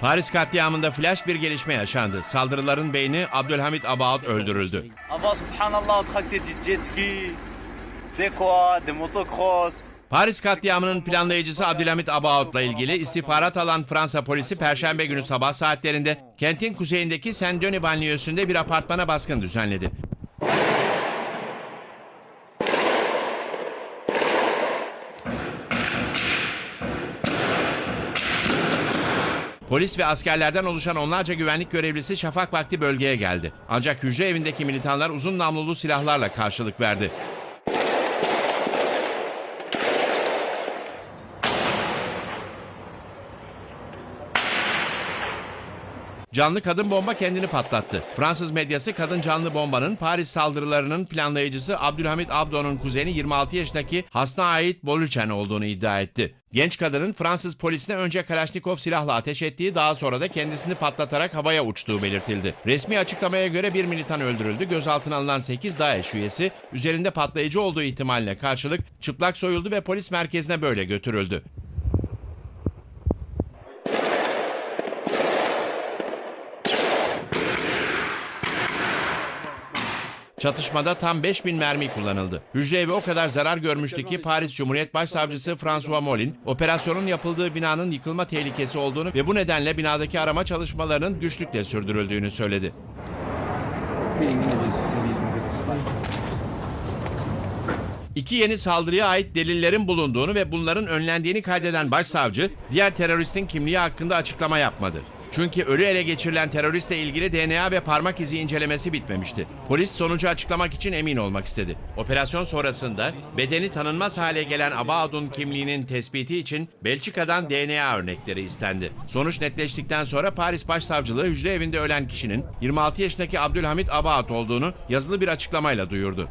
Paris katliamında flash bir gelişme yaşandı. Saldırıların beyni Abdülhamit Abaat öldürüldü. Paris katliamının planlayıcısı Abdülhamit Abaut'la ilgili istihbarat alan Fransa polisi Perşembe günü sabah saatlerinde kentin kuzeyindeki Saint-Denis banliyösünde bir apartmana baskın düzenledi. Polis ve askerlerden oluşan onlarca güvenlik görevlisi şafak vakti bölgeye geldi. Ancak hücre evindeki militanlar uzun namlulu silahlarla karşılık verdi. Canlı kadın bomba kendini patlattı. Fransız medyası kadın canlı bombanın Paris saldırılarının planlayıcısı Abdülhamit Abdo'nun kuzeni 26 yaşındaki Hasna ait Bolüçen olduğunu iddia etti. Genç kadının Fransız polisine önce Kalaşnikov silahla ateş ettiği daha sonra da kendisini patlatarak havaya uçtuğu belirtildi. Resmi açıklamaya göre bir militan öldürüldü. Gözaltına alınan 8 DAEŞ üyesi üzerinde patlayıcı olduğu ihtimaline karşılık çıplak soyuldu ve polis merkezine böyle götürüldü. Çatışmada tam 5000 mermi kullanıldı. Hücre evi o kadar zarar görmüştü ki Paris Cumhuriyet Başsavcısı François Molin, operasyonun yapıldığı binanın yıkılma tehlikesi olduğunu ve bu nedenle binadaki arama çalışmalarının güçlükle sürdürüldüğünü söyledi. İki yeni saldırıya ait delillerin bulunduğunu ve bunların önlendiğini kaydeden başsavcı, diğer teröristin kimliği hakkında açıklama yapmadı. Çünkü ölü ele geçirilen teröristle ilgili DNA ve parmak izi incelemesi bitmemişti. Polis sonucu açıklamak için emin olmak istedi. Operasyon sonrasında bedeni tanınmaz hale gelen Abaadun kimliğinin tespiti için Belçika'dan DNA örnekleri istendi. Sonuç netleştikten sonra Paris Başsavcılığı hücre evinde ölen kişinin 26 yaşındaki Abdülhamit Abaat olduğunu yazılı bir açıklamayla duyurdu.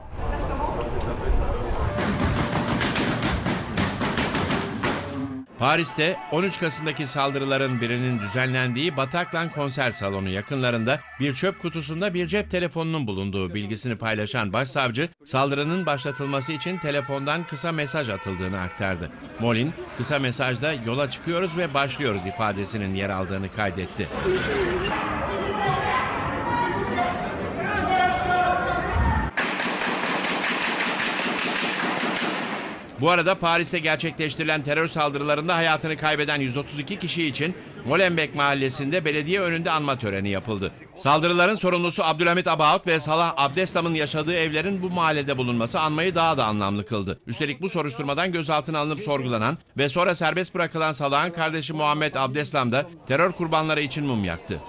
Paris'te 13 Kasım'daki saldırıların birinin düzenlendiği Bataclan konser salonu yakınlarında bir çöp kutusunda bir cep telefonunun bulunduğu bilgisini paylaşan başsavcı, saldırının başlatılması için telefondan kısa mesaj atıldığını aktardı. Molin, kısa mesajda yola çıkıyoruz ve başlıyoruz ifadesinin yer aldığını kaydetti. Bu arada Paris'te gerçekleştirilen terör saldırılarında hayatını kaybeden 132 kişi için Molenbeek mahallesinde belediye önünde anma töreni yapıldı. Saldırıların sorumlusu Abdülhamit Abaut ve Salah Abdeslam'ın yaşadığı evlerin bu mahallede bulunması anmayı daha da anlamlı kıldı. Üstelik bu soruşturmadan gözaltına alınıp sorgulanan ve sonra serbest bırakılan Salah'ın kardeşi Muhammed Abdeslam da terör kurbanları için mum yaktı.